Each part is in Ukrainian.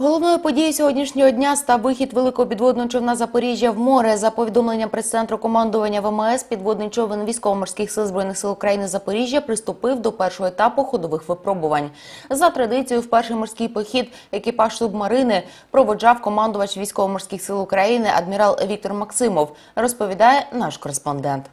Головною подією сьогоднішнього дня став вихід великого підводного човна Запоріжжя в море. За повідомленням прес-центру командування ВМС, підводний човен військово-морських сил збройних сил України Запоріжжя приступив до першого етапу ходових випробувань. За традицією, в перший морський похід екіпаж субмарини проводжав командувач військово-морських сил України адмірал Віктор Максимов. Розповідає наш кореспондент.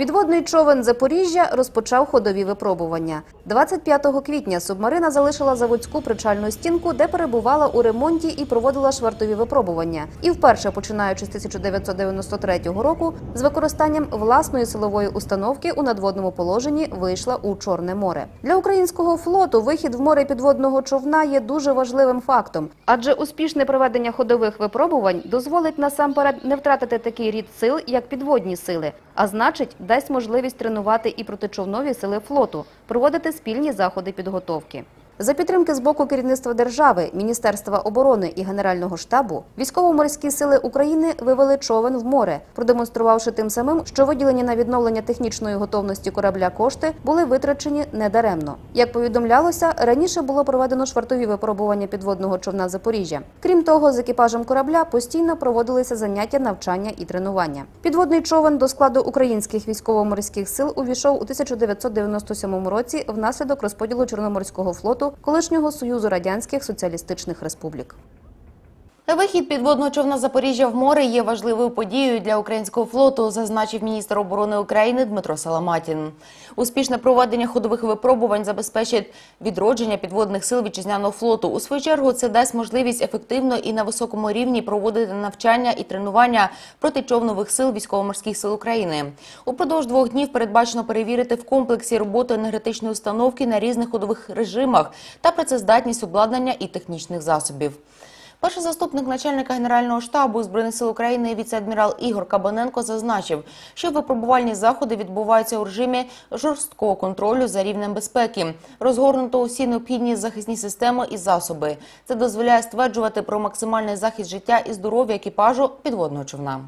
Підводний човен Запоріжжя розпочав ходові випробування. 25 квітня субмарина залишила заводську причальну стінку, де перебувала у ремонті і проводила швартові випробування. І вперше, починаючи з 1993 року, з використанням власної силової установки у надводному положенні вийшла у Чорне море. Для українського флоту вихід в море підводного човна є дуже важливим фактом, адже успішне проведення ходових випробувань дозволить насамперед не втратити такий рід сил, як підводні сили, а значить, дасть можливість тренувати і протичовнові сили флоту, проводити спільні заходи підготовки. За підтримки з боку керівництва держави, Міністерства оборони і Генерального штабу, військово-морські сили України вивели човен в море, продемонструвавши тим самим, що виділені на відновлення технічної готовності корабля кошти були витрачені недаремно. Як повідомлялося, раніше було проведено швартові випробування підводного човна Запоріжжя. Крім того, з екіпажем корабля постійно проводилися заняття, навчання і тренування. Підводний човен до складу українських військово-морських сил увійшов у 1997 році внаслідок розподілу Чорноморського флоту колишнього Союзу Радянських Соціалістичних Республік. Вихід підводного човна Запоріжжя в море є важливою подією для українського флоту, зазначив міністр оборони України Дмитро Саламатін. Успішне проведення ходових випробувань забезпечить відродження підводних сил вітчизняного флоту. У свою чергу це дасть можливість ефективно і на високому рівні проводити навчання і тренування протичовнових сил військово-морських сил України. Упродовж двох днів передбачено перевірити в комплексі роботу енергетичної установки на різних ходових режимах та працездатність обладнання і технічних засобів. Перший заступник начальника Генерального штабу Збройних сил України віце-адмірал Ігор Кабаненко зазначив, що випробувальні заходи відбуваються у режимі жорсткого контролю за рівнем безпеки. Розгорнуто усі необхідні захисні системи і засоби. Це дозволяє стверджувати про максимальний захист життя і здоров'я екіпажу підводного човна.